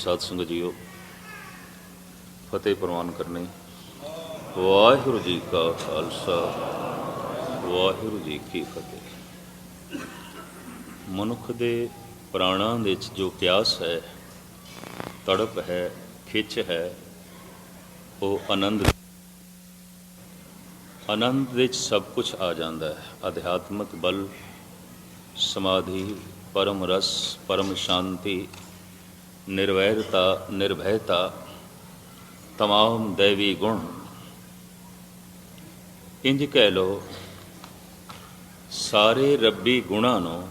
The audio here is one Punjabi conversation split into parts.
ਗੁਰੂ ਸਾਧ ਸੰਗਤ ਜੀਓ, ਫਤਿਹ ਪ੍ਰਵਾਨ ਕਰਨੀ। ਵਾਹਿਗੁਰੂ ਜੀ ਕਾ ਖਾਲਸਾ, ਵਾਹਿਗੁਰੂ ਜੀ ਕੀ ਫਤਿਹ। ਮਨੁੱਖ ਦੇ ਪ੍ਰਾਣਾਂ ਦੇ ਵਿੱਚ ਜੋ ਪਿਆਸ ਹੈ, ਤੜਪ ਹੈ, ਖਿੱਚ ਹੈ, ਉਹ ਆਨੰਦ ਆਨੰਦ ਵਿੱਚ ਸਭ ਕੁਝ ਆ ਜਾਂਦਾ ਹੈ। ਅਧਿਆਤਮਕ ਬਲ, ਸਮਾਧੀ, ਪਰਮ ਰਸ, ਪਰਮ ਸ਼ਾਂਤੀ ਨਿਰਵੈਰਤਾ ਨਿਰਭੈਤਾ तमाम दैवी गुण ਇੰਜ ਕਹਿ ਲੋ ਸਾਰੇ ਰੱਬੀ ਗੁਣਾਂ ਨੂੰ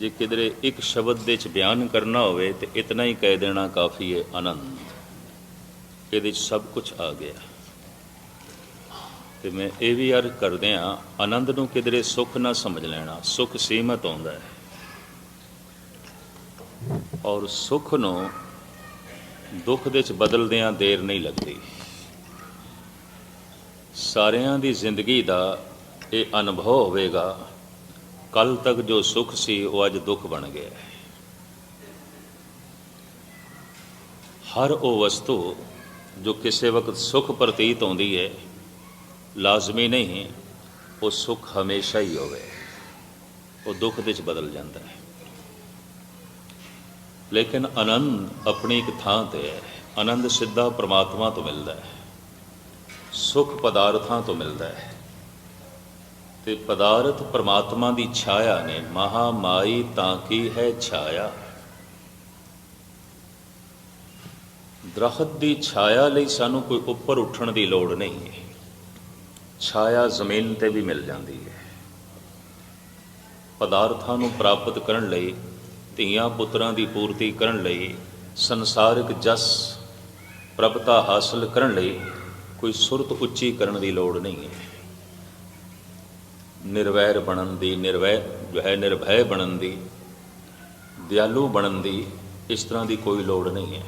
ਜੇ ਕਿਧਰੇ ਇੱਕ ਸ਼ਬਦ ਦੇ ਚ ਬਿਆਨ ਕਰਨਾ ਹੋਵੇ ਤੇ ਇਤਨਾ ਹੀ ਕਹਿ ਦੇਣਾ ਕਾਫੀ ਹੈ ਆਨੰਦ ਇਹਦੇ ਚ ਸਭ ਕੁਝ ਆ ਗਿਆ ਤੇ ਮੈਂ ਇਹ ਵੀ ਅਰਜ਼ ਕਰਦੇ ਆ ਆਨੰਦ ਨੂੰ ਕਿਧਰੇ ਸੁੱਖ ਨਾ ਸਮਝ ਲੈਣਾ ਸੁੱਖ ਸੀਮਤ ਆਉਂਦਾ ਹੈ ਔਰ ਸੁੱਖ ਨੂੰ ਦੁੱਖ ਦੇ ਚ ਬਦਲਦਿਆਂ ਦੇਰ ਨਹੀਂ ਲੱਗਦੀ। ਸਾਰਿਆਂ ਦੀ ਜ਼ਿੰਦਗੀ ਦਾ ਇਹ ਅਨੁਭਵ ਹੋਵੇਗਾ ਕੱਲ ਤੱਕ ਜੋ ਸੁੱਖ ਸੀ, ਉਹ ਅੱਜ ਦੁੱਖ ਬਣ ਗਿਆ ਹੈ। ਹਰ ਉਹ ਵਸਤੂ ਜੋ ਕਿਸੇ ਵਕਤ ਸੁਖ ਪ੍ਰਤੀਤ ਹੁੰਦੀ ਹੈ, ਲਾਜ਼ਮੀ ਨਹੀਂ, ਉਹ ਸੁਖ ਹਮੇਸ਼ਾ ਹੀ ਹੋਵੇ। ਉਹ ਦੁੱਖ ਦੇ ਚ ਬਦਲ ਜਾਂਦਾ ਹੈ। ਲੇਕਿਨ ਆਨੰਦ ਆਪਣੀ ਇੱਕ ਥਾਂ ਤੇ ਹੈ। ਆਨੰਦ ਸਿੱਧਾ ਪ੍ਰਮਾਤਮਾ ਤੋਂ ਮਿਲਦਾ ਹੈ। ਸੁਖ ਪਦਾਰਥਾਂ ਤੋਂ ਮਿਲਦਾ ਹੈ। ਤੇ ਪਦਾਰਥ ਪ੍ਰਮਾਤਮਾ ਦੀ ਛਾਇਆ ਨੇ ਮਹਾ ਮਾਈ ਤਾਂ ਕੀ ਹੈ ਛਾਇਆ? ਦਰਖਤ ਦੀ ਛਾਇਆ ਲਈ ਸਾਨੂੰ ਕੋਈ ਉੱਪਰ ਉੱਠਣ ਦੀ ਲੋੜ ਨਹੀਂ ਹੈ। ਛਾਇਆ ਜ਼ਮੀਨ ਤੇ ਵੀ ਮਿਲ ਜਾਂਦੀ ਹੈ। ਪਦਾਰਥਾਂ ਨੂੰ ਪ੍ਰਾਪਤ ਕਰਨ ਲਈ ਧੀਆਂ ਪੁੱਤਰਾਂ ਦੀ ਪੂਰਤੀ ਕਰਨ ਲਈ, ਸੰਸਾਰਿਕ ਜਸ ਪ੍ਰਭਤਾ ਹਾਸਲ ਕਰਨ ਲਈ ਕੋਈ ਸੁਰਤ ਉੱਚੀ ਕਰਨ ਦੀ ਲੋੜ ਨਹੀਂ ਹੈ। ਨਿਰਵੈਰ ਬਣਨ ਦੀ, ਨਿਰਵੈ ਜੋ ਹੈ ਨਿਰਭੈ ਬਣਨ ਦੀ, ਦਿਆਲੂ ਬਣਨ ਦੀ ਇਸ ਤਰ੍ਹਾਂ ਦੀ ਕੋਈ ਲੋੜ ਨਹੀਂ ਹੈ।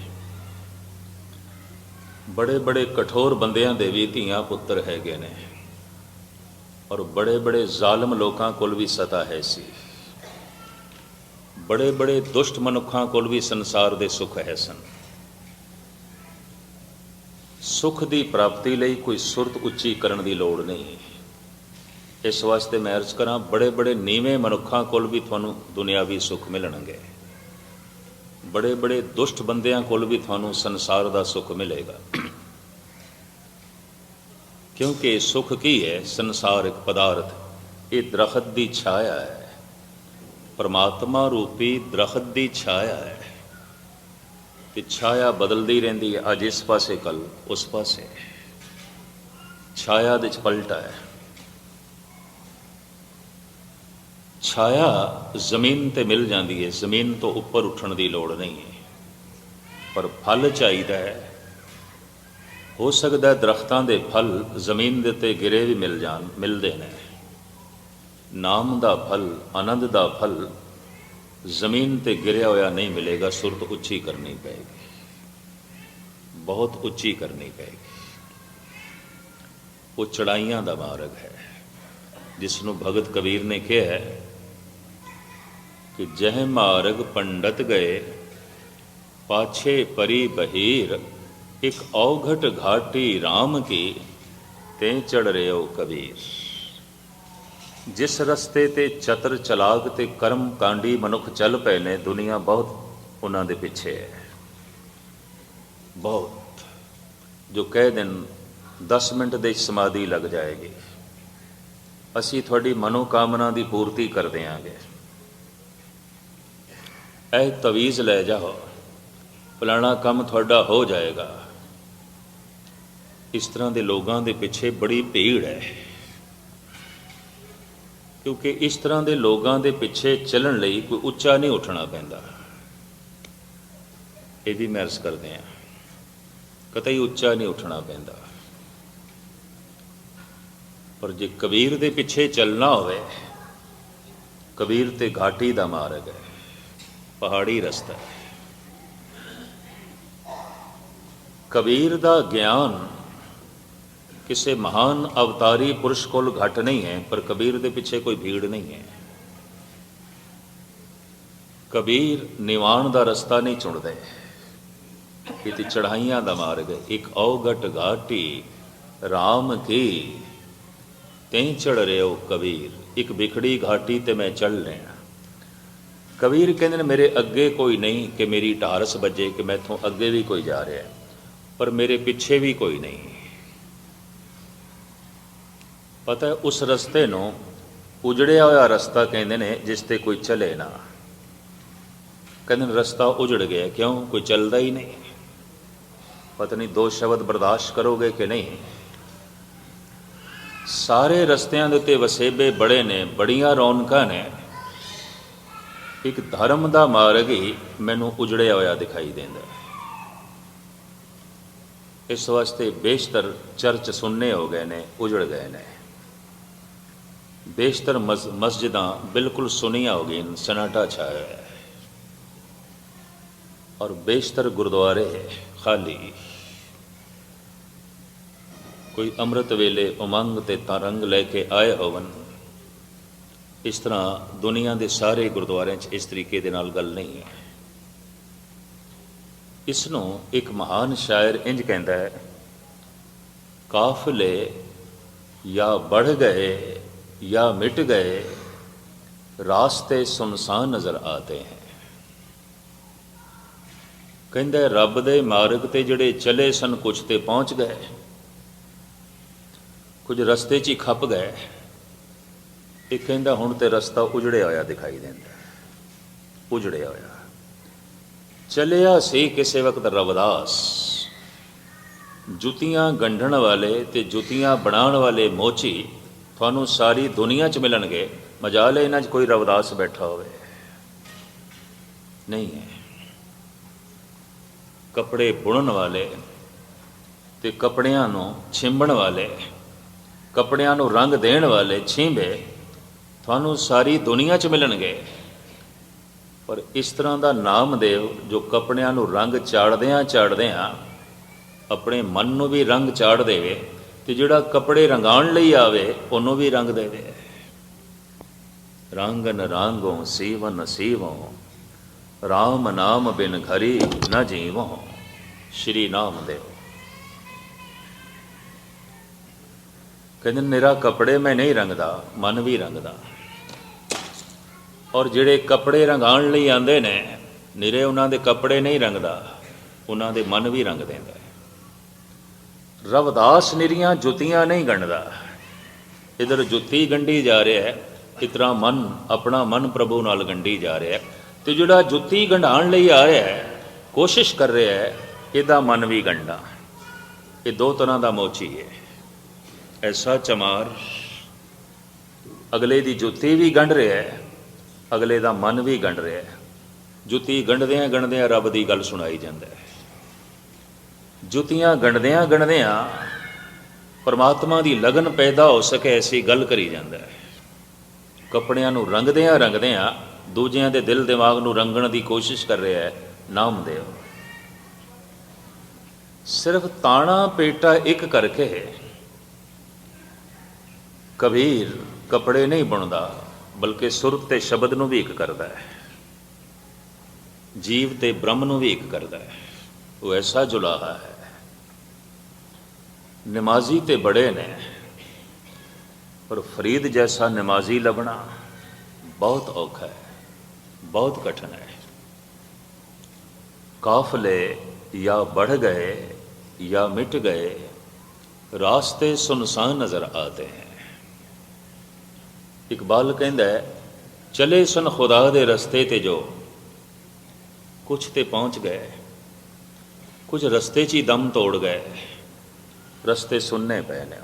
ਬੜੇ ਬੜੇ ਕਠੋਰ ਬੰਦਿਆਂ ਦੇ ਵੀ ਧੀਆਂ ਪੁੱਤਰ ਹੈਗੇ ਨੇ, ਔਰ ਬੜੇ ਬੜੇ ਜ਼ਾਲਮ ਲੋਕਾਂ ਕੋਲ ਵੀ ਸਤਾ ਹੈ ਸੀ। ਬੜੇ ਬੜੇ ਦੁਸ਼ਟ ਮਨੁੱਖਾਂ ਕੋਲ ਵੀ ਸੰਸਾਰ ਦੇ ਸੁੱਖ ਹੈ ਸਨ। ਸੁੱਖ ਦੀ ਪ੍ਰਾਪਤੀ ਲਈ ਕੋਈ ਸੁਰਤ ਉੱਚੀ ਕਰਨ ਦੀ ਲੋੜ ਨਹੀਂ। ਇਸ ਵਾਸਤੇ ਮੈਂ ਅਰਜ਼ ਕਰਾਂ ਬੜੇ ਬੜੇ ਨੀਵੇਂ ਮਨੁੱਖਾਂ ਕੋਲ ਵੀ ਤੁਹਾਨੂੰ ਦੁਨਿਆਵੀ ਸੁੱਖ ਮਿਲਣਗੇ। ਬੜੇ ਬੜੇ ਦੁਸ਼ਟ ਬੰਦਿਆਂ ਕੋਲ ਵੀ ਤੁਹਾਨੂੰ ਸੰਸਾਰ ਦਾ ਸੁੱਖ ਮਿਲੇਗਾ। ਕਿਉਂਕਿ ਸੁੱਖ ਕੀ ਹੈ? ਸੰਸਾਰ ਇੱਕ ਪਦਾਰਥ ਇਹ ਦਰਖਤ ਦੀ ਛਾਇਆ ਹੈ। ਪਰਮਾਤਮਾ ਰੂਪੀ ਦਰਖਤ ਦੀ ਛਾਇਆ ਹੈ। ਕਿ ਛਾਇਆ ਬਦਲਦੀ ਰਹਿੰਦੀ ਹੈ। ਅੱਜ ਇਸ ਪਾਸੇ ਕੱਲ ਉਸ ਪਾਸੇ। ਛਾਇਆ ਦੇ ਚ ਪਲਟਾ ਹੈ। ਛਾਇਆ ਜ਼ਮੀਨ ਤੇ ਮਿਲ ਜਾਂਦੀ ਹੈ। ਜ਼ਮੀਨ ਤੋਂ ਉੱਪਰ ਉੱਠਣ ਦੀ ਲੋੜ ਨਹੀਂ ਹੈ। ਪਰ ਫਲ ਚਾਹੀਦਾ ਹੈ। ਹੋ ਸਕਦਾ ਹੈ ਦਰਖਤਾਂ ਦੇ ਫਲ ਜ਼ਮੀਨ ਦੇ ਉੱਤੇ ਗਿਰੇ ਵੀ ਮਿਲ ਜਾਣ, ਮਿਲਦੇ ਨੇ। ਨਾਮ ਦਾ ਫਲ, ਆਨੰਦ ਦਾ ਫਲ, ਜ਼ਮੀਨ ਤੇ ਗਿਰਿਆ ਹੋਇਆ ਨਹੀਂ ਮਿਲੇਗਾ, ਸੁਰਤ ਉੱਚੀ ਕਰਨੀ ਪਏਗੀ। ਬਹੁਤ ਉੱਚੀ ਕਰਨੀ ਪਏਗੀ। ਉਹ ਚੜਾਈਆਂ ਦਾ ਮਾਰਗ ਹੈ, ਜਿਸ ਨੂੰ ਭਗਤ ਕਬੀਰ ਨੇ ਕਿਹਾ ਹੈ ਕਿ ਜਹ ਮਾਰਗ ਪੰਡਤ ਗਏ, ਪਾਛੇ ਪਰੀ ਬਹੀਰ, ਇੱਕ ਔਘਟ ਘਾਟੀ RAM ਕੀ, ਤੇ ਚੜ ਰਿਓ ਕਬੀਰ। ਜਿਸ ਰਸਤੇ ਤੇ ਚਤਰ ਚਲਾਕ ਤੇ ਕਰਮ ਕਾਂਡੀ ਮਨੁੱਖ ਚੱਲ ਪਏ ਨੇ, ਦੁਨੀਆ ਬਹੁਤ ਉਹਨਾਂ ਦੇ ਪਿੱਛੇ ਹੈ। ਬਹੁਤ। ਜੋ ਕਹਿ ਦੇਣ 10 ਮਿੰਟ ਦੇ ਸਮਾਧੀ ਲੱਗ ਜਾਏਗੀ। ਅਸੀਂ ਤੁਹਾਡੀ ਮਨੋਕਾਮਨਾ ਦੀ ਪੂਰਤੀ ਕਰ ਦਿਆਂਗੇ। ਇਹ ਤਵੀਜ਼ ਲੈ ਜਾਓ। ਫਲਾਣਾ ਕੰਮ ਤੁਹਾਡਾ ਹੋ ਜਾਏਗਾ। ਇਸ ਤਰ੍ਹਾਂ ਦੇ ਲੋਕਾਂ ਦੇ ਪਿੱਛੇ ਬੜੀ ਭੀੜ ਹੈ। ਕਿਉਂਕਿ ਇਸ ਤਰ੍ਹਾਂ ਦੇ ਲੋਕਾਂ ਦੇ ਪਿੱਛੇ ਚੱਲਣ ਲਈ ਕੋਈ ਉੱਚਾ ਨਹੀਂ ਉੱਠਣਾ ਪੈਂਦਾ। ਇਹ ਵੀ ਮਹਿਰਸ ਕਰਦੇ ਆ ਕਤਈ ਉੱਚਾ ਨਹੀਂ ਉੱਠਣਾ ਪੈਂਦਾ। ਪਰ ਜੇ ਕਬੀਰ ਦੇ ਪਿੱਛੇ ਚੱਲਣਾ ਹੋਵੇ, ਕਬੀਰ ਤੇ ਘਾਟੀ ਦਾ ਮਾਰਗ ਹੈ, ਪਹਾੜੀ ਰਸਤਾ ਹੈ। ਕਬੀਰ ਦਾ ਗਿਆਨ ਕਿਸੇ ਮਹਾਨ ਅਵਤਾਰੀ ਪੁਰਸ਼ ਕੋਲ ਘਟ ਨਹੀਂ ਹੈ, ਪਰ ਕਬੀਰ ਦੇ ਪਿੱਛੇ ਕੋਈ ਭੀੜ ਨਹੀਂ ਹੈ। ਕਬੀਰ ਨਿਵਾਣ ਦਾ ਰਸਤਾ ਨਹੀਂ ਚੁਣਦੇ ਕਿਤੇ ਚੜਾਈਆਂ ਦਾ ਮਾਰਗ, ਇੱਕ ਔਗਟ ਘਾਟੀ RAM ਕੀ? ਤੈਂ ਚੜ ਰਿਓ ਕਬੀਰ, ਇੱਕ ਵਿਖੜੀ ਘਾਟੀ ਤੇ ਮੈਂ ਚੜ ਰਿਹਾ। ਕਬੀਰ ਕਹਿੰਦੇ ਨੇ, ਮੇਰੇ ਅੱਗੇ ਕੋਈ ਨਹੀਂ ਕਿ ਮੇਰੀ ਢਾਰਸ ਵੱਜੇ, ਕਿ ਮੈਥੋਂ ਅੱਗੇ ਵੀ ਕੋਈ ਜਾ ਰਿਹਾ ਪਰ ਮੇਰੇ ਪਿੱਛੇ ਵੀ ਕੋਈ ਨਹੀਂ। ਪਤਾ ਉਸ ਰਸਤੇ ਨੂੰ ਉਜੜਿਆ ਹੋਇਆ ਰਸਤਾ ਕਹਿੰਦੇ ਨੇ, ਜਿਸ ਤੇ ਕੋਈ ਚਲੇ ਨਾ। ਕਹਿੰਦੇ ਨੇ, ਰਸਤਾ ਉਜੜ ਗਿਆ, ਕਿਉਂ? ਕੋਈ ਚੱਲਦਾ ਹੀ ਨਹੀਂ। ਪਤਾ ਨਹੀਂ, ਦੋ ਸ਼ਬਦ ਬਰਦਾਸ਼ਤ ਕਰੋਗੇ ਕਿ ਨਹੀਂ? ਸਾਰੇ ਰਸਤਿਆਂ ਦੇ ਉੱਤੇ ਵਸੇਬੇ ਬੜੇ ਨੇ, ਬੜੀਆਂ ਰੌਣਕਾਂ ਨੇ। ਇੱਕ ਧਰਮ ਦਾ ਮਾਰਗ ਹੀ ਮੈਨੂੰ ਉਜੜਿਆ ਹੋਇਆ ਦਿਖਾਈ ਦਿੰਦਾ ਇਸ ਵਾਸਤੇ ਬੇਸ਼ਤਰ ਚਰਚ ਸੁਣਨੇ ਹੋ ਗਏ ਨੇ, ਉਜੜ ਗਏ ਨੇ। ਬੇਸ਼ਤਰ ਮਸ- ਮਸਜਿਦਾਂ ਬਿਲਕੁਲ ਸੁਨੀਆਂ ਹੋ ਗਈਆਂ, ਸਨਾਟਾ ਛਾਇਆ ਹੈ। ਔਰ ਬੇਸ਼ਤਰ ਗੁਰਦੁਆਰੇ ਖਾਲੀ। ਕੋਈ ਅੰਮ੍ਰਿਤ ਵੇਲੇ ਉਮੰਗ ਤੇ ਤਰੰਗ ਲੈ ਕੇ ਆਏ ਹੋਵਨ। ਇਸ ਤਰ੍ਹਾਂ ਦੁਨੀਆ ਦੇ ਸਾਰੇ ਗੁਰਦੁਆਰਿਆਂ 'ਚ ਇਸ ਤਰੀਕੇ ਦੇ ਨਾਲ ਗੱਲ ਨਹੀਂ ਹੈ। ਇਸ ਨੂੰ ਇੱਕ ਮਹਾਨ ਸ਼ਾਇਰ ਇੰਜ ਕਹਿੰਦਾ ਹੈ, ਕਾਫਲੇ ਜਾਂ बढ़ ਗਏ ਜਾਂ ਮਿਟ ਗਏ ਰਾਸਤੇ ਸੁਨਸਾਨ ਨਜ਼ਰ ਆਤੇ ਹੈ ਕਹਿੰਦਾ ਰੱਬ ਦੇ ਮਾਰਗ ਤੇ ਜਿਹੜੇ ਚਲੇ ਸਨ ਕੁਝ ਤੇ ਪਹੁੰਚ ਗਏ ਕੁਝ ਰਸਤੇ 'ਚ ਹੀ ਖੱਪ ਗਏ ਇਹ ਕਹਿੰਦਾ ਹੁਣ ਤੇ ਰਸਤਾ ਉਜੜਿਆ ਹੋਇਆ ਦਿਖਾਈ ਦਿੰਦਾ ਉਜੜਿਆ ਹੋਇਆ ਚਲਿਆ ਸੀ ਕਿਸੇ ਵਕਤ ਰਵਦਾਸ ਜੁੱਤੀਆਂ ਗੰਢਣ ਵਾਲੇ ਤੇ ਜੁੱਤੀਆਂ ਬਣਾਉਣ ਵਾਲੇ ਮੋਚੀ ਤੁਹਾਨੂੰ ਸਾਰੀ ਦੁਨੀਆ 'ਚ ਮਿਲਣਗੇ। ਮਜਾਲ ਹੈ ਇਹਨਾਂ 'ਚ ਕੋਈ ਰਵਦਾਸ ਬੈਠਾ ਹੋਵੇ। ਨਹੀਂ ਹੈ। ਕੱਪੜੇ ਬੁਣਨ ਵਾਲੇ ਤੇ ਕੱਪੜਿਆਂ ਨੂੰ ਛਿੰਬਣ ਵਾਲੇ, ਕੱਪੜਿਆਂ ਨੂੰ ਰੰਗ ਦੇਣ ਵਾਲੇ ਛਿੰਬੇ ਤੁਹਾਨੂੰ ਸਾਰੀ ਦੁਨੀਆ 'ਚ ਮਿਲਣਗੇ। ਪਰ ਇਸ ਤਰ੍ਹਾਂ ਦਾ ਨਾਮਦੇਵ ਜੋ ਕੱਪੜਿਆਂ ਨੂੰ ਰੰਗ ਚਾੜਦਿਆਂ ਚਾੜਦਿਆਂ ਆਪਣੇ ਮਨ ਨੂੰ ਵੀ ਰੰਗ ਚਾੜ ਦੇਵੇ ਤੇ ਜਿਹੜਾ ਕੱਪੜੇ ਰੰਗਾਉਣ ਲਈ ਆਵੇ, ਉਹਨੂੰ ਵੀ ਰੰਗ ਦੇਵੇ ਰੰਗਨ ਰਾਂਗੋਂ ਸੀਵਨ ਸੀਵੋਂ। RAM ਨਾਮ ਬਿਨ ਘਰੀ ਨ ਜੀਵੋਂ। ਸ਼੍ਰੀ ਨਾਮਦੇਵ। ਕਹਿੰਦੇ ਮੇਰਾ ਕੱਪੜੇ ਮੈਂ ਨਹੀਂ ਰੰਗਦਾ, ਮਨ ਵੀ ਰੰਗਦਾ। ਔਰ ਜਿਹੜੇ ਕੱਪੜੇ ਰੰਗਾਉਣ ਲਈ ਆਂਦੇ ਨੇ, ਨਿਰੇ ਉਹਨਾਂ ਦੇ ਕੱਪੜੇ ਨਹੀਂ ਰੰਗਦਾ, ਉਹਨਾਂ ਦੇ ਮਨ ਵੀ ਰੰਗ ਦਿੰਦਾ। ਰਵਦਾਸ ਨਿਰੀਆਂ ਜੁੱਤੀਆਂ ਨਹੀਂ ਗੰਢਦਾ ਇਧਰ ਜੁੱਤੀ ਗੰਢੀ ਜਾ ਰਿਹਾ ਹੈ, ਇਤਰਾ ਮਨ, ਆਪਣਾ ਮਨ ਪ੍ਰਭੂ ਨਾਲ ਗੰਢੀ ਜਾ ਰਿਹਾ ਹੈ। ਤੇ ਜਿਹੜਾ ਜੁੱਤੀ ਗੰਢਾਉਣ ਲਈ ਆਇਆ ਹੈ, ਕੋਸ਼ਿਸ਼ ਕਰ ਰਿਹਾ ਹੈ, ਇਹਦਾ ਮਨ ਵੀ ਗੰਢਾ। ਇਹ ਦੋ ਤਰ੍ਹਾਂ ਦਾ ਮੋਚੀ ਹੈ। ਐਸਾ ਚਮਾਰ, ਅਗਲੇ ਦੀ ਜੁੱਤੀ ਵੀ ਗੰਢ ਰਿਹਾ ਹੈ, ਅਗਲੇ ਦਾ ਮਨ ਵੀ ਗੰਢ ਰਿਹਾ ਹੈ। ਜੁੱਤੀ ਗੰਢਦਿਆਂ ਗੰਢਦਿਆਂ ਰੱਬ ਦੀ ਗੱਲ ਸੁਣਾਈ ਜਾਂਦਾ ਹੈ। ਜੁੱਤੀਆਂ ਗੰਢਦਿਆਂ ਗੰਡਦਿਆਂ ਪਰਮਾਤਮਾ ਦੀ ਲਗਨ ਪੈਦਾ ਹੋ ਸਕੇ ਐਸੀ ਗੱਲ ਕਰੀ ਜਾਂਦਾ ਹੈ। ਕੱਪੜਿਆਂ ਨੂੰ ਰੰਗਦਿਆਂ ਰੰਗਦਿਆਂ ਦੂਜਿਆਂ ਦੇ ਦਿਲ ਦਿਮਾਗ ਨੂੰ ਰੰਗਣ ਦੀ ਕੋਸ਼ਿਸ਼ ਕਰ ਰਿਹਾ ਹੈ, ਨਾਮਦੇਵ। ਸਿਰਫ ਤਾਣਾ ਪੇਟਾ ਇੱਕ ਕਰਕੇ ਕਬੀਰ ਕੱਪੜੇ ਨਹੀਂ ਬੁਣਦਾ, ਬਲਕਿ ਸੁਰਤ ਤੇ ਸ਼ਬਦ ਨੂੰ ਵੀ ਇੱਕ ਕਰਦਾ ਹੈ। ਜੀਵ ਤੇ ਬ੍ਰਹਮ ਨੂੰ ਵੀ ਇੱਕ ਕਰਦਾ ਹੈ। ਉਹ ਐਸਾ ਜੁਲਾਹਾ ਹੈ। ਨਮਾਜ਼ੀ ਤੇ ਬੜੇ ਨੇ ਪਰ ਫਰੀਦ ਜੈਸਾ ਨਮਾਜ਼ੀ ਲੱਭਣਾ ਬਹੁਤ ਔਖਾ ਹੈ ਬਹੁਤ ਕਠਿਨ ਹੈ। ਕਾਫਲੇ ਜਾਂ बढ़ ਗਏ ਜਾਂ ਮਿਟ ਗਏ ਰਾਸਤੇ ਸੁਨਸਾਨ ਨਜ਼ਰ ਆਤੇ ਹੈ। ਇਕਬਾਲ ਕਹਿੰਦਾ ਹੈ, ਚਲੇ ਸਨ ਖੁਦਾ ਦੇ ਰਸਤੇ ਤੇ ਜੋ ਕੁਛ ਤੇ ਪਹੁੰਚ ਗਏ। ਕੁਝ ਰਸਤੇ 'ਚ ਹੀ ਦਮ ਤੋੜ ਗਏ। ਰਸਤੇ ਸੁਣਨੇ ਪਏ ਨੇ।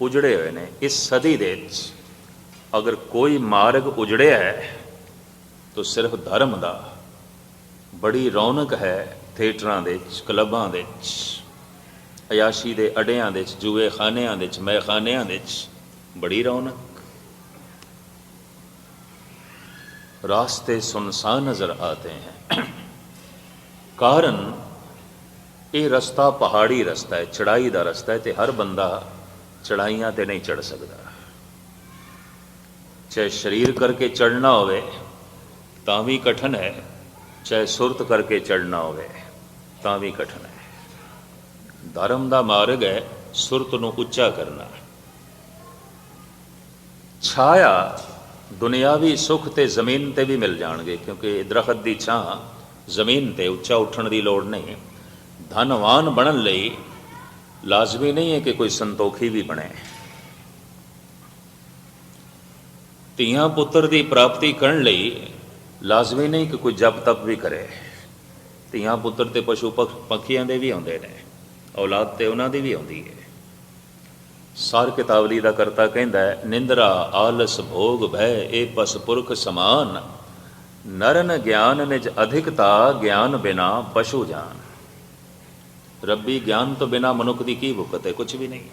ਉਜੜੇ ਹੋਏ ਨੇ। ਇਸ ਸਦੀ ਦੇ ਵਿੱਚ ਅਗਰ ਕੋਈ ਮਾਰਗ ਉਜੜਿਆ ਹੈ, ਤਾਂ ਸਿਰਫ ਧਰਮ ਦਾ ਬੜੀ ਰੌਣਕ ਹੈ ਥੀਏਟਰਾਂ ਦੇ ਵਿੱਚ, ਕਲੱਬਾਂ ਦੇ ਵਿੱਚ। ਅਯਾਸ਼ੀ ਦੇ ਅਡਿਆਂ ਦੇ ਵਿੱਚ, ਜੂਏ ਖਾਨਿਆਂ ਦੇ ਵਿੱਚ ਮਹਿਖਾਨਿਆਂ ਦੇ ਵਿੱਚ ਬੜੀ ਰੌਣਕ। ਰਾਸਤੇ ਸੁਨਸਾਨ ਨਜ਼ਰ ਆਤੇ हैं ਕਾਰਨ ਇਹ ਰਸਤਾ ਪਹਾੜੀ ਰਸਤਾ ਹੈ ਚੜਾਈ ਦਾ ਰਸਤਾ ਹੈ ਤੇ ਹਰ ਬੰਦਾ ਚੜਾਈਆਂ ਤੇ ਨਹੀਂ ਚੜ ਸਕਦਾ। ਚਾਹੇ ਸਰੀਰ ਕਰਕੇ ਚੜਨਾ ਹੋਵੇ, ਤਾਂ ਵੀ ਕਠਨ ਹੈ। ਚਾਹੇ ਸੁਰਤ ਕਰਕੇ ਚੜਨਾ ਹੋਵੇ, ਤਾਂ ਵੀ ਕਠਨ ਹੈ। ਧਰਮ ਦਾ ਮਾਰਗ ਹੈ ਸੁਰਤ ਨੂੰ ਉੱਚਾ ਕਰਨਾ। ਛਾਇਆ ਦੁਨਿਆਵੀ ਸੁੱਖ ਤੇ ਜ਼ਮੀਨ ਤੇ ਵੀ ਮਿਲ ਜਾਣਗੇ, ਕਿਉਂਕਿ ਦਰਖਤ ਦੀ ਛਾਂ ਜ਼ਮੀਨ ਤੇ ਉੱਚਾ ਉੱਠਣ ਦੀ ਲੋੜ ਨਹੀਂ। ਧਨਵਾਨ ਬਣਨ ਲਈ ਲਾਜ਼ਮੀ ਨਹੀਂ ਹੈ ਕਿ ਕੋਈ ਸੰਤੋਖੀ ਵੀ ਬਣੇ। ਧੀਆਂ ਪੁੱਤਰ ਦੀ ਪ੍ਰਾਪਤੀ ਕਰਨ ਲਈ ਲਾਜ਼ਮੀ ਨਹੀਂ ਕਿ ਕੋਈ ਜਪ ਤਪ ਵੀ ਕਰੇ। ਧੀਆਂ ਪੁੱਤਰ ਤੇ ਪਸ਼ੂ ਪੱਖੀਆਂ ਦੇ ਵੀ ਆਉਂਦੇ ਨੇ। ਔਲਾਦ ਤੇ ਉਹਨਾਂ ਦੀ ਵੀ ਆਉਂਦੀ ਹੈ। ਸਾਰ ਕਿਤਾਵਲੀ ਦਾ ਕਰਤਾ ਕਹਿੰਦਾ ਨਿੰਦਰਾ ਆਲਸ ਭੋਗ ਭੈ, ਇਹ ਪਸਪੁਰਖ ਸਮਾਨ। ਨਰਨ ਗਿਆਨ ਨਿਜ ਅਧਿਕਤਾ ਗਿਆਨ ਬਿਨਾ ਪਸ਼ੂ ਜਾਨ। ਰੱਬੀ ਗਿਆਨ ਤੋਂ ਬਿਨਾ ਮਨੁੱਖ ਦੀ ਕੀ ਭੁਕਤ ਹੈ? ਕੁਝ ਵੀ ਨਹੀਂ।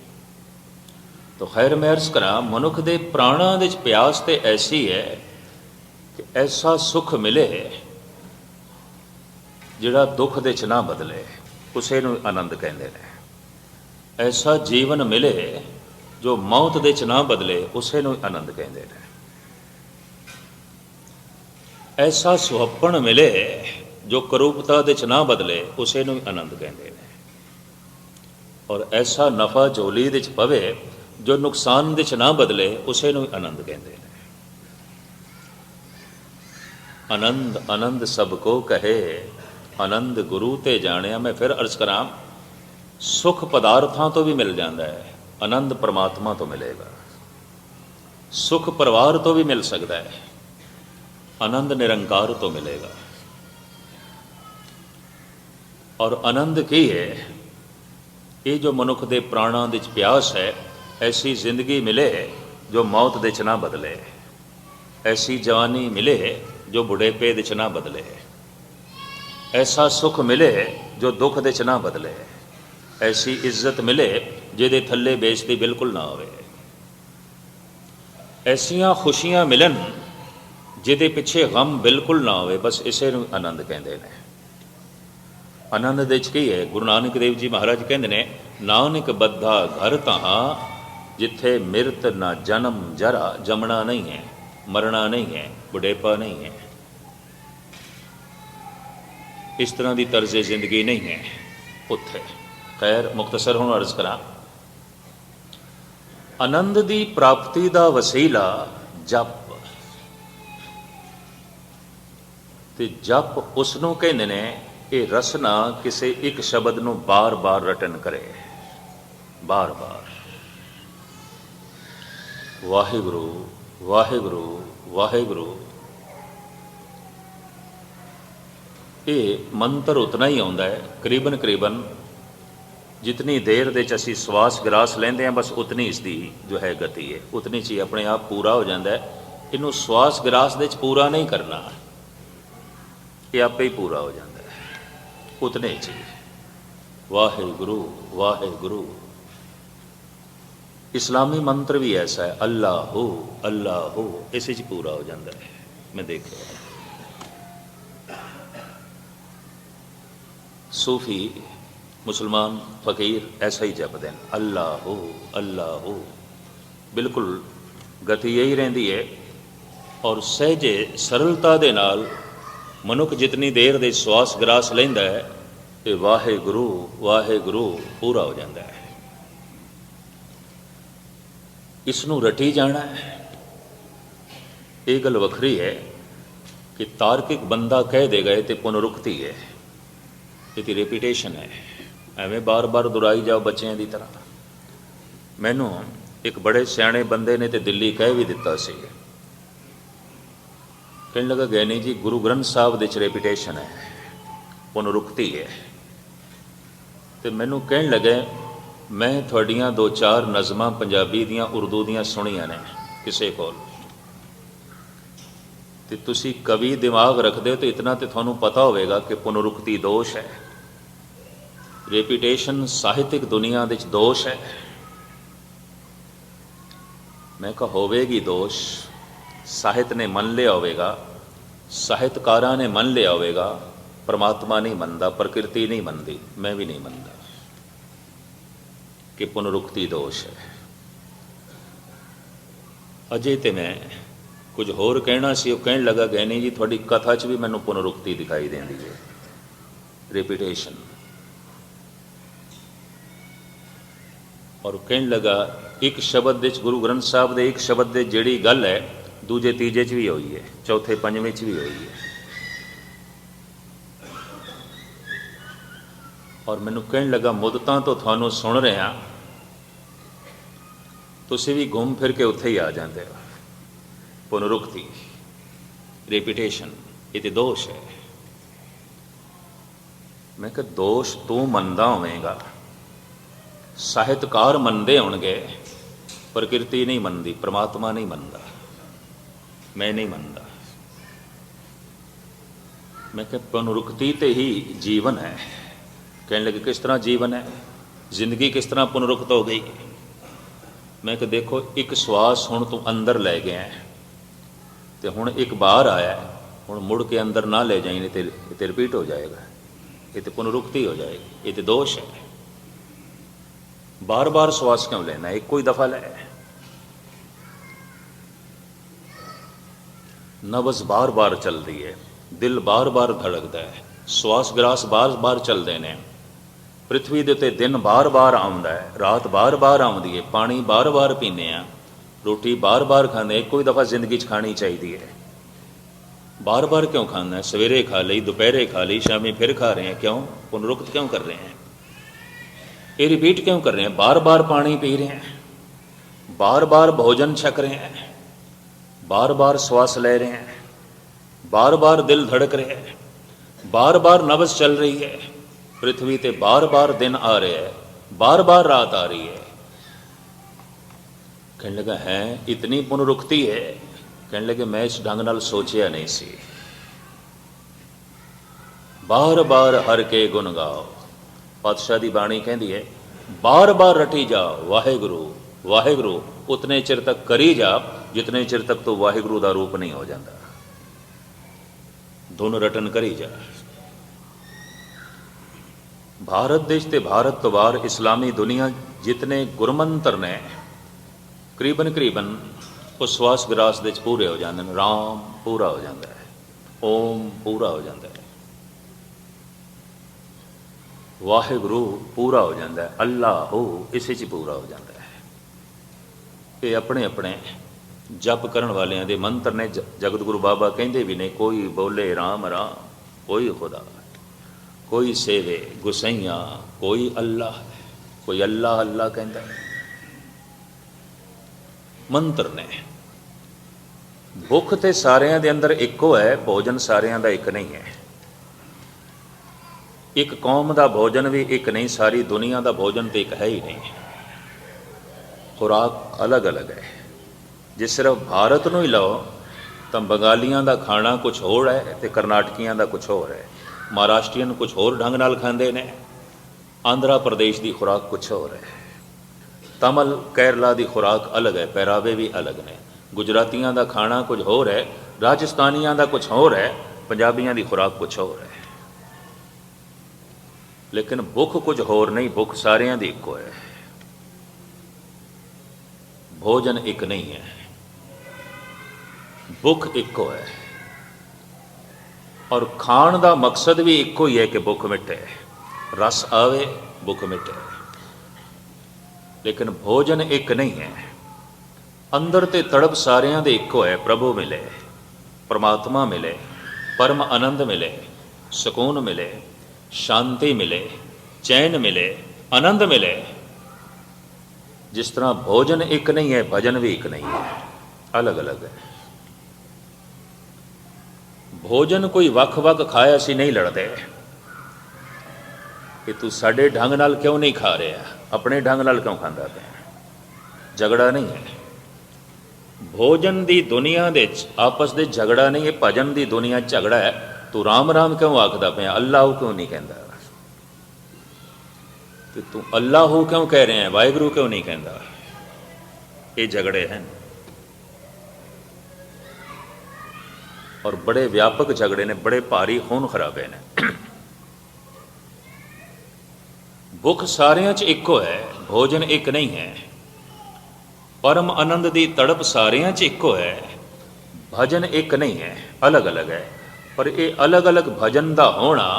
ਤਾਂ ਖੈਰ ਮੈਂ ਅਰਜ਼ ਕਰਾਂ, ਮਨੁੱਖ ਦੇ ਪ੍ਰਾਣਾਂ ਵਿੱਚ ਪਿਆਸ ਤੇ ਐਸੀ ਹੈ ਕਿ ਐਸਾ ਸੁਖ ਮਿਲੇ ਜਿਹੜਾ ਦੁੱਖ ਦੇ ਚ ਨਾ ਬਦਲੇ। ਉਸੇ ਨੂੰ ਆਨੰਦ ਕਹਿੰਦੇ ਨੇ। ਐਸਾ ਜੀਵਨ ਮਿਲੇ ਜੋ ਮੌਤ ਦੇ ਚ ਨਾ ਬਦਲੇ, ਉਸੇ ਨੂੰ ਆਨੰਦ ਕਹਿੰਦੇ ਨੇ। ਐਸਾ ਸੁਹੱਪਣ ਮਿਲੇ ਜੋ ਕਰੂਪਤਾ ਦੇ ਚ ਨਾ ਬਦਲੇ, ਉਸੇ ਨੂੰ ਆਨੰਦ ਕਹਿੰਦੇ ਨੇ। ਔਰ ਐਸਾ ਨਫਾ ਝੋਲੀ ਦੇ ਚ ਪਵੇ, ਜੋ ਨੁਕਸਾਨ ਦੇ ਚ ਨਾ ਬਦਲੇ, ਉਸੇ ਨੂੰ ਆਨੰਦ ਕਹਿੰਦੇ ਨੇ। ਆਨੰਦ ਆਨੰਦ ਸਭ ਕੋ ਕਹੇ, ਆਨੰਦ ਗੁਰੂ ਤੇ ਜਾਣਿਆ ਮੈਂ ਫਿਰ ਅਰਜ਼ ਕਰਾਂ, ਸੁਖ ਪਦਾਰਥਾਂ ਤੋਂ ਵੀ ਮਿਲ ਜਾਂਦਾ ਹੈ, ਆਨੰਦ ਪਰਮਾਤਮਾ ਤੋਂ ਮਿਲੇਗਾ। ਸੁਖ ਪਰਿਵਾਰ ਤੋਂ ਵੀ ਮਿਲ ਸਕਦਾ ਹੈ। ਆਨੰਦ ਨਿਰੰਕਾਰ ਤੋਂ ਮਿਲੇਗਾ। ਔਰ ਆਨੰਦ ਕੀ ਹੈ? ਇਹ ਜੋ ਮਨੁੱਖ ਦੇ ਪ੍ਰਾਣਾਂ ਵਿੱਚ ਪਿਆਸ ਹੈ, ਐਸੀ ਜ਼ਿੰਦਗੀ ਮਿਲੇ ਜੋ ਮੌਤ ਦੇ ਚ ਨਾ ਬਦਲੇ ਐਸੀ ਜਵਾਨੀ ਮਿਲੇ ਜੋ ਬੁਢੇਪੇ ਦੇ ਚ ਨਾ ਬਦਲੇ ਐਸਾ ਸੁਖ ਮਿਲੇ ਜੋ ਦੁੱਖ ਦੇ ਚ ਨਾ ਬਦਲੇ ਐਸੀ ਇੱਜ਼ਤ ਮਿਲੇ ਜਿਹਦੇ ਥੱਲੇ ਬੇਇੱਜ਼ਤੀ ਬਿਲਕੁਲ ਨਾ ਹੋਵੇ। ਐਸੀਆਂ ਖੁਸ਼ੀਆਂ ਮਿਲਣ ਜਿਹਦੇ ਪਿੱਛੇ ਗਮ ਬਿਲਕੁਲ ਨਾ ਹੋਵੇ, ਬਸ ਇਸੇ ਨੂੰ ਆਨੰਦ ਕਹਿੰਦੇ ਨੇ। ਆਨੰਦ ਦੇ ਚ ਕੀ ਹੈ? ਗੁਰੂ ਨਾਨਕ ਦੇਵ ਜੀ ਮਹਾਰਾਜ ਕਹਿੰਦੇ ਨੇ, ਨਾਨਕ ਬੱਧਾ ਘਰ ਤਹਾਂ, ਜਿੱਥੇ ਮਿਰਤ ਨਾ ਜਨਮ ਜਰਾ, ਜਮਣਾ ਨਹੀਂ ਹੈ ਮਰਨਾ ਨਹੀਂ ਹੈ, ਬੁਢੇਪਾ ਨਹੀਂ ਹੈ। ਇਸ ਤਰ੍ਹਾਂ ਦੀ ਤਰਜ਼ੇ ਜ਼ਿੰਦਗੀ ਨਹੀਂ ਹੈ ਉੱਥੇ। ਖੈਰ ਮੁਖਤਸਰ ਹੁਣ ਅਰਜ਼ ਕਰਾਂ। ਆਨੰਦ ਦੀ ਪ੍ਰਾਪਤੀ ਦਾ ਵਸੀਲਾ ਜਪ ਤੇ ਜਪ ਉਸ ਨੂੰ ਕਹਿੰਦੇ ਨੇ ਇਹ ਰਸਨਾ ਕਿਸੇ ਇੱਕ ਸ਼ਬਦ ਨੂੰ ਬਾਰ-ਬਾਰ ਰਟਨ ਕਰੇ। ਬਾਰ-ਬਾਰ। ਵਾਹਿਗੁਰੂ ਵਾਹਿਗੁਰੂ ਵਾਹਿਗੁਰੂ। ਇਹ ਮੰਤਰ ਉਤਨਾ ਹੀ ਆਉਂਦਾ ਹੈ, ਕਰੀਬਨ ਕਰੀਬਨ ਜਿਤਨੀ ਦੇਰ ਦੇ ਚ ਅਸੀਂ ਸਵਾਸ ਗਰਾਸ ਲੈਂਦੇ ਹਾਂ, ਬਸ ਉਤਨੀ ਇਸ ਦੀ ਜੋ ਹੈ ਗਤੀ ਹੈ। ਉਤਨੀ ਚ ਹੀ ਆਪਣੇ ਆਪ ਪੂਰਾ ਹੋ ਜਾਂਦਾ ਹੈ। ਇਹਨੂੰ ਸਵਾਸ ਗਰਾਸ ਦੇ ਚ ਪੂਰਾ ਨਹੀਂ ਕਰਨਾ। ਇਹ ਆਪੇ ਹੀ ਪੂਰਾ ਹੋ ਜਾਂਦਾ ਹੈ। ਉਤਨੇ ਚ ਹੀ ਵਾਹਿਗੁਰੂ ਵਾਹਿਗੁਰੂ। ਇਸਲਾਮੀ ਮੰਤਰ ਵੀ ਐਸਾ ਹੈ, ਅੱਲਾਹੂ ਅੱਲਾਹੂ। ਇਸੇ ਚ ਪੂਰਾ ਹੋ ਜਾਂਦਾ ਹੈ। ਮੈਂ ਦੇਖਿਆ ਸੂਫੀ, ਮੁਸਲਮਾਨ, ਫਕੀਰ ਐਸਾ ਹੀ ਜਪਦੇ ਨੇ ਅੱਲਾਹੂ ਅੱਲਾਹੂ। ਬਿਲਕੁਲ ਗਤੀ ਇਹੀ ਰਹਿੰਦੀ ਹੈ ਔਰ ਸਹਿਜੇ, ਸਰਲਤਾ ਦੇ ਨਾਲ ਮਨੁੱਖ ਜਿਤਨੀ ਦੇਰ ਦੇ ਸਵਾਸ ਗਰਾਸ ਲੈਂਦਾ ਹੈ ਤੇ ਵਾਹਿਗੁਰੂ ਵਾਹਿਗੁਰੂ ਪੂਰਾ ਹੋ ਜਾਂਦਾ ਹੈ। ਇਸ ਨੂੰ ਰਟੀ ਜਾਣਾ ਹੈ। ਇਹ ਗੱਲ ਵੱਖਰੀ ਹੈ ਕਿ ਤਾਰਕਿਕ ਬੰਦਾ ਕਹਿ ਦੇਗਾ ਤੇ ਪੁਨਰੁਕਤੀ ਹੈ। ਇਹਦੀ ਰੈਪੀਟੇਸ਼ਨ ਹੈ। ਐਵੇਂ ਬਾਰ-ਬਾਰ ਦੁਹਰਾਈ ਜਾਓ ਬੱਚਿਆਂ ਦੀ ਤਰ੍ਹਾਂ। ਮੈਨੂੰ ਇੱਕ ਬੜੇ ਸਿਆਣੇ ਬੰਦੇ ਨੇ ਤੇ ਦਿੱਲੀ ਕਹਿ ਵੀ ਦਿੱਤਾ ਸੀ। ਕਹਿਣ ਲੱਗਾ ਗਿਆਨੀ ਜੀ, ਗੁਰੂ ਗ੍ਰੰਥ ਸਾਹਿਬ ਦੇ ਚ ਰੈਪੀਟੇਸ਼ਨ ਹੈ। ਪੁਨਰੁਕਤੀ ਹੈ। ਤੇ ਮੈਨੂੰ ਕਹਿਣ ਲੱਗੇ, ਮੈਂ ਤੁਹਾਡੀਆਂ ਦੋ ਚਾਰ ਨਜ਼ਮਾਂ ਪੰਜਾਬੀ ਦੀਆਂ, ਉਰਦੂ ਦੀਆਂ ਸੁਣੀਆਂ ਨੇ ਕਿਸੇ ਕੋਲ। ਤੇ ਤੁਸੀਂ ਕਵੀ ਦਿਮਾਗ ਰੱਖਦੇ ਹੋ ਤੇ ਇਤਨਾ ਤੇ ਤੁਹਾਨੂੰ ਪਤਾ ਹੋਵੇਗਾ ਕਿ ਪੁਨਰੁਕਤੀ ਦੋਸ਼ ਹੈ। ਰੈਪੀਟੇਸ਼ਨ ਸਾਹਿਤਿਕ ਦੁਨੀਆ ਦੇ ਵਿੱਚ ਦੋਸ਼ ਹੈ। ਮੈਂ ਕਹਾ, ਹੋਵੇਗੀ ਦੋਸ਼। ਸਾਹਿਤ ਨੇ ਮੰਨ ਲਿਆ ਹੋਵੇਗਾ। ਸਾਹਿਤਕਾਰਾਂ ਨੇ ਮੰਨ ਲਿਆ ਹੋਵੇਗਾ, ਪਰਮਾਤਮਾ ਨਹੀਂ ਮੰਨਦਾ, ਪ੍ਰਕਿਰਤੀ ਨਹੀਂ ਮੰਨਦੀ, ਮੈਂ ਵੀ ਨਹੀਂ ਮੰਨਦਾ ਕਿ ਪੁਨਰੁਕਤੀ ਦੋਸ਼ ਹੈ। ਅਜੇ ਤੇ ਮੈਂ ਕੁਝ ਹੋਰ ਕਹਿਣਾ ਸੀ, ਉਹ ਕਹਿਣ ਲੱਗਾ ਗੈਨੀ ਜੀ, ਤੁਹਾਡੀ ਕਥਾ 'ਚ ਵੀ ਮੈਨੂੰ ਪੁਨਰੁਕਤੀ ਦਿਖਾਈ ਦਿੰਦੀ ਹੈ। ਰਿਪੀਟੇਸ਼ਨ ਔਰ ਕਹਿਣ ਲੱਗਾ, ਇੱਕ ਸ਼ਬਦ ਵਿੱਚ ਗੁਰੂ ਗ੍ਰੰਥ ਸਾਹਿਬ ਦੇ ਇੱਕ ਸ਼ਬਦ ਦੇ ਜਿਹੜੀ ਗੱਲ ਹੈ ਦੂਜੇ ਤੀਜੇ 'ਚ ਵੀ ਹੋਈ ਹੈ, ਚੌਥੇ ਪੰਜਵੇਂ 'ਚ ਵੀ ਹੋਈ ਹੈ। ਔਰ ਮੈਨੂੰ ਕਹਿਣ ਲੱਗਾ ਮੁੱਦਤਾਂ ਤੋਂ ਤੁਹਾਨੂੰ ਸੁਣ ਰਿਹਾ ਤੁਸੀਂ ਵੀ ਘੁੰਮ ਫਿਰ ਕੇ ਉੱਥੇ ਹੀ ਆ ਜਾਂਦੇ ਹੋ। ਪੁਨਰੁਕਤੀ ਰਿਪੀਟੇਸ਼ਨ ਇਹ ਤੇ ਦੋਸ਼ ਹੈ। ਮੈਂ ਕਿਹਾ, ਦੋਸ਼ ਤੂੰ ਮੰਨਦਾ ਹੋਵੇਂਗਾ। ਸਾਹਿਤਕਾਰ ਮੰਨਦੇ ਹੋਣਗੇ, ਪ੍ਰਕਿਰਤੀ ਨਹੀਂ ਮੰਨਦੀ, ਪ੍ਰਮਾਤਮਾ ਨਹੀਂ ਮੰਨਦਾ। ਮੈਂ ਨਹੀਂ ਮੰਨਦਾ। ਮੈਂ ਕਿਹਾ ਪੁਨਰੁਕਤੀ ਤੇ ਹੀ ਜੀਵਨ ਹੈ। ਕਹਿਣ ਲੱਗੇ, ਕਿਸ ਤਰ੍ਹਾਂ ਜੀਵਨ ਹੈ? ਜ਼ਿੰਦਗੀ ਕਿਸ ਤਰ੍ਹਾਂ ਪੁਨਰੁਕਤ ਹੋ ਗਈ? ਮੈਂ ਕਿ ਦੇਖੋ, ਇੱਕ ਸਵਾਸ ਹੁਣ ਤੂੰ ਅੰਦਰ ਲੈ ਗਿਆ ਹੈ। ਤੇ ਹੁਣ ਇੱਕ ਬਾਹਰ ਆਇਆ ਹੁਣ ਮੁੜ ਕੇ ਅੰਦਰ ਨਾ ਲੈ ਜਾਈਂ ਨਹੀਂ ਤੇ ਇਹ ਤੇ ਰਿਪੀਟ ਹੋ ਜਾਏਗਾ। ਇਹ ਤੇ ਪੁਨਰੁਕਤੀ ਹੋ ਜਾਏਗੀ। ਇਹ ਤੇ ਦੋਸ਼ ਹੈ। ਬਾਰ-ਬਾਰ ਸਵਾਸ ਕਿਉਂ ਲੈਣਾ ਇੱਕੋ ਹੀ ਦਫਾ ਲੈ। ਨਬਜ਼ ਬਾਰ-ਬਾਰ ਚੱਲਦੀ ਹੈ ਦਿਲ ਬਾਰ-ਬਾਰ ਧੜਕਦਾ ਹੈ ਸਵਾਸ ਗਰਾਸ ਬਾਰ-ਬਾਰ ਚੱਲਦੇ ਨੇ ਪ੍ਰithvi ਦੇ ਉੱਤੇ ਦਿਨ ਬਾਰ-ਬਾਰ ਆਉਂਦਾ ਹੈ ਰਾਤ ਬਾਰ-ਬਾਰ ਆਉਂਦੀ ਹੈ ਪਾਣੀ ਬਾਰ-ਬਾਰ ਪੀਂਦੇ ਆ ਰੋਟੀ ਬਾਰ-ਬਾਰ ਖਾਂਦੇ ਇੱਕੋ ਹੀ ਦਫਾ ਜ਼ਿੰਦਗੀ 'ਚ ਖਾਣੀ ਚਾਹੀਦੀ ਹੈ ਬਾਰ-ਬਾਰ ਕਿਉਂ ਖਾਂਦਾ ਹੈ ਸਵੇਰੇ ਖਾ ਲਈ ਦੁਪਹਿਰੇ ਖਾ ਲਈ ਸ਼ਾਮੀ ਫਿਰ ਖਾ ਰਹੇ ਹਾਂ ਕਿਉਂ ਪੁਨਰੁਕਤ ਕਿਉਂ ਕਰ ਰਹੇ ਹਾਂ ਇਹ ਰਿਪੀਟ ਕਿਉਂ ਕਰ ਰਹੇ हैं बार बार पानी पी रहे हैं बार बार भोजन छक रहे हैं बार बार श्वास ले रहे हैं बार बार दिल धड़क रहे हैं बार बार नब्ज चल रही है पृथ्वी ते बार बार दिन आ रहे हैं बार बार रात आ रही है कहने लगा है इतनी पुनरुक्ति है कहने लगे मैं इस ढंग नाल सोचिया नहीं सी ਬਾਰ ਬਾਰ ਹਰ ਕੇ ਗੁਣ ਗਾਓ ਪਾਤਸ਼ਾਹ ਦੀ ਬਾਣੀ ਕਹਿੰਦੀ ਹੈ ਬਾਰ ਬਾਰ ਰਟੀ ਜਾ ਵਾਹਿਗੁਰੂ ਵਾਹਿਗੁਰੂ ਉਤਨੇ ਚਿਰ ਤੱਕ ਕਰੀ ਜਾ ਜਿਤਨੇ ਚਿਰ ਤੱਕ ਤੋਂ ਵਾਹਿਗੁਰੂ ਦਾ ਰੂਪ ਨਹੀਂ ਹੋ ਜਾਂਦਾ ਦੋਨੋਂ ਰਟਨ ਕਰੀ ਜਾ। ਭਾਰਤ ਦੇਸ਼ ਤੇ ਭਾਰਤ ਤੋਂ ਬਾਹਰ ਇਸਲਾਮੀ ਦੁਨੀਆ ਜਿਤਨੇ ਗੁਰਮੰਤਰ ਨੇ, ਕਰੀਬਨ ਕਰੀਬਨ ਉਹ ਸਵਾਸ ਗਰਾਸ ਦੇ ਚ ਪੂਰੇ ਹੋ ਜਾਂਦੇ ਨੇ, ਰਾਮ ਪੂਰਾ ਹੋ ਜਾਂਦਾ ਹੈ, ਓਮ ਪੂਰਾ ਹੋ ਜਾਂਦਾ ਹੈ। ਵਾਹਿਗੁਰੂ ਪੂਰਾ ਹੋ ਜਾਂਦਾ ਹੈ, ਅੱਲਾਹੂ ਇਸੇ 'ਚ ਪੂਰਾ ਹੋ ਜਾਂਦਾ ਹੈ। ਇਹ ਆਪਣੇ ਆਪਣੇ ਜਪ ਕਰਨ ਵਾਲਿਆਂ ਦੇ ਮੰਤਰ ਨੇ ਜ- ਜਗਤ ਗੁਰੂ ਬਾਬਾ ਕਹਿੰਦੇ ਵੀ ਨੇ, ਕੋਈ ਬੋਲੇ ਰਾਮ ਰਾਮ, ਕੋਈ ਖੁਦਾ ਕੋਈ ਸੇਵੇ ਗੁਸਈਆਂ, ਕੋਈ ਅੱਲਾਹ ਕੋਈ ਅੱਲਾਹ ਅੱਲਾ ਕਹਿੰਦਾ ਮੰਤਰ ਨੇ। ਭੁੱਖ ਤੇ ਸਾਰਿਆਂ ਦੇ ਅੰਦਰ ਇੱਕੋ ਹੈ, ਭੋਜਨ ਸਾਰਿਆਂ ਦਾ ਇੱਕ ਨਹੀਂ ਹੈ। ਇੱਕ ਕੌਮ ਦਾ ਭੋਜਨ ਵੀ ਇੱਕ ਨਹੀਂ, ਸਾਰੀ ਦੁਨੀਆ ਦਾ ਭੋਜਨ ਤੇ ਇੱਕ ਹੈ ਹੀ ਨਹੀਂ। ਖੁਰਾਕ ਅਲੱਗ-ਅਲੱਗ ਹੈ। ਜੇ ਸਿਰਫ ਭਾਰਤ ਨੂੰ ਹੀ ਲਓ, ਤਾਂ ਬੰਗਾਲੀਆਂ ਦਾ ਖਾਣਾ ਕੁਝ ਹੋਰ ਹੈ ਤੇ ਕਰਨਾਟਕੀਆਂ ਦਾ ਕੁਝ ਹੋਰ ਹੈ। ਮਹਾਰਾਸ਼ਟਰੀਅਨ ਕੁਝ ਹੋਰ ਢੰਗ ਨਾਲ ਖਾਂਦੇ ਨੇ। ਆਂਧਰਾ ਪ੍ਰਦੇਸ਼ ਦੀ ਖੁਰਾਕ ਕੁਝ ਹੋਰ ਹੈ। ਤਮਲ, ਕੇਰਲਾ ਦੀ ਖੁਰਾਕ ਅਲੱਗ ਹੈ, ਪਹਿਰਾਵੇ ਵੀ ਅਲੱਗ ਨੇ। ਗੁਜਰਾਤੀਆਂ ਦਾ ਖਾਣਾ ਕੁਝ ਹੋਰ ਹੈ, ਰਾਜਸਥਾਨੀਆਂ ਦਾ ਕੁਝ ਹੋਰ ਹੈ, ਪੰਜਾਬੀਆਂ ਦੀ ਖੁਰਾਕ ਕੁਝ ਹੋਰ ਹੈ। ਲੇਕਿਨ ਭੁੱਖ ਕੁਝ ਹੋਰ ਨਹੀਂ, ਭੁੱਖ ਸਾਰਿਆਂ ਦੀ ਇੱਕੋ ਹੈ। ਭੋਜਨ ਇੱਕ ਨਹੀਂ ਹੈ। ਭੁੱਖ ਇੱਕੋ ਹੈ। ਔਰ ਖਾਣ ਦਾ ਮਕਸਦ ਵੀ ਇੱਕੋ ਹੀ ਹੈ ਕਿ ਭੁੱਖ ਮਿਟੇ। ਰਸ ਆਵੇ ਭੁੱਖ ਮਿਟੇ। ਲੇਕਿਨ ਭੋਜਨ ਇੱਕ ਨਹੀਂ ਹੈ। ਅੰਦਰ ਤੇ ਤੜਪ ਸਾਰਿਆਂ ਦੇ ਇੱਕੋ ਹੈ, ਪ੍ਰਭੂ ਮਿਲੇ, ਪਰਮਾਤਮਾ ਮਿਲੇ, ਪਰਮ ਆਨੰਦ ਮਿਲੇ, ਸਕੂਨ ਮਿਲੇ, ਸ਼ਾਂਤੀ ਮਿਲੇ, ਚੈਨ ਮਿਲੇ, ਆਨੰਦ ਮਿਲੇ। ਜਿਸ ਤਰ੍ਹਾਂ ਭੋਜਨ ਇੱਕ ਨਹੀਂ ਹੈ, ਭਜਨ ਵੀ ਇੱਕ ਨਹੀਂ ਹੈ। ਅਲੱਗ-ਅਲੱਗ ਹੈ। ਭੋਜਨ ਕੋਈ ਵੱਖ-ਵੱਖ ਖਾਇਆ ਅਸੀਂ ਨਹੀਂ ਲੜਦੇ। ਕਿ ਤੂੰ ਸਾਡੇ ਢੰਗ ਨਾਲ ਕਿਉਂ ਨਹੀਂ ਖਾ ਰਿਹਾ? ਆਪਣੇ ਢੰਗ ਨਾਲ ਕਿਉਂ ਖਾਂਦਾ ਪਿਆ? ਝਗੜਾ ਨਹੀਂ ਹੈ। ਭੋਜਨ ਦੀ ਦੁਨੀਆ ਦੇ ਵਿੱਚ ਆਪਸ ਦੇ ਝਗੜਾ ਨਹੀਂ ਇਹ ਭਜਨ ਦੀ ਦੁਨੀਆ ਝਗੜਾ ਹੈ। ਤੂੰ ਰਾਮ ਰਾਮ ਕਿਉਂ ਆਖਦਾ ਪਿਆ? ਅੱਲਾਹ ਕਿਉਂ ਨਹੀਂ ਕਹਿੰਦਾ? ਤੇ ਤੂੰ ਅੱਲਾਹ ਕਿਉਂ ਕਹਿ ਰਿਹਾ ਹੈ? ਵਾਹਿਗੁਰੂ ਕਿਉਂ ਨਹੀਂ ਕਹਿੰਦਾ? ਇਹ ਝਗੜੇ ਹਨ। ਔਰ ਬੜੇ ਵਿਆਪਕ ਝਗੜੇ ਨੇ, ਬੜੇ ਭਾਰੀ ਖੂਨ ਖਰਾਬੇ ਨੇ। ਭੁੱਖ ਸਾਰਿਆਂ 'ਚ ਇੱਕੋ ਹੈ, ਭੋਜਨ ਇੱਕ ਨਹੀਂ ਹੈ। ਪਰਮ ਆਨੰਦ ਦੀ ਤੜਪ ਸਾਰਿਆਂ 'ਚ ਇੱਕੋ ਹੈ, ਭਜਨ ਇੱਕ ਨਹੀਂ ਹੈ, ਅਲੱਗ-ਅਲੱਗ ਹੈ। ਪਰ ਇਹ ਅਲੱਗ-ਅਲੱਗ ਭਜਨ ਦਾ ਹੋਣਾ,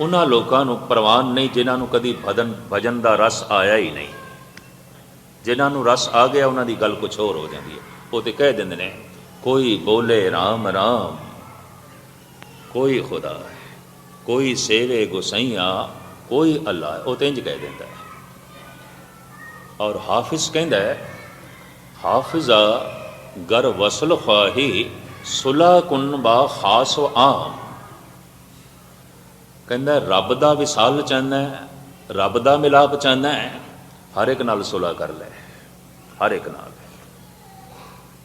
ਉਹਨਾਂ ਲੋਕਾਂ ਨੂੰ ਪ੍ਰਵਾਨ ਨਹੀਂ, ਜਿਨ੍ਹਾਂ ਨੂੰ ਕਦੀ ਭਜਨ ਭਜਨ ਦਾ ਰਸ ਆਇਆ ਹੀ ਨਹੀਂ। ਜਿਨ੍ਹਾਂ ਨੂੰ ਰਸ ਆ ਗਿਆ, ਉਹਨਾਂ ਦੀ ਗੱਲ ਕੁਝ ਹੋਰ ਹੋ ਜਾਂਦੀ ਹੈ। ਉਹ ਤੇ ਕਹਿ ਦਿੰਦੇ ਨੇ ਕੋਈ ਬੋਲੇ RAM RAM ਕੋਈ ਖੁਦਾ ਹੈ, ਕੋਈ ਸੇਵੇ ਗੁਸਈਆ, ਕੋਈ ਅੱਲਾ ਹੈ, ਉਹ ਤੇ ਇੰਜ ਕਹਿ ਦਿੰਦਾ ਹੈ। ਔਰ ਹਾਫਿਜ਼ ਕਹਿੰਦਾ ਹੈ, ਹਾਫਿਜ਼ਾ ਗਰ ਵਸਲ ਖਾਹੀ ਸੁਲਾ ਕੁਨ ਬਾ ਖਾਸ ਵ ਆਮ। ਕਹਿੰਦਾ ਰੱਬ ਦਾ ਵਿਸਾਲ ਚਾਹੁੰਦਾ ਹੈ, ਰੱਬ ਦਾ ਮਿਲਾਪ ਚਾਹੁੰਦਾ ਹੈ, ਹਰ ਇੱਕ ਨਾਲ ਸੁਲਾ ਕਰ ਲੈ, ਹਰ ਇੱਕ ਨਾਲ।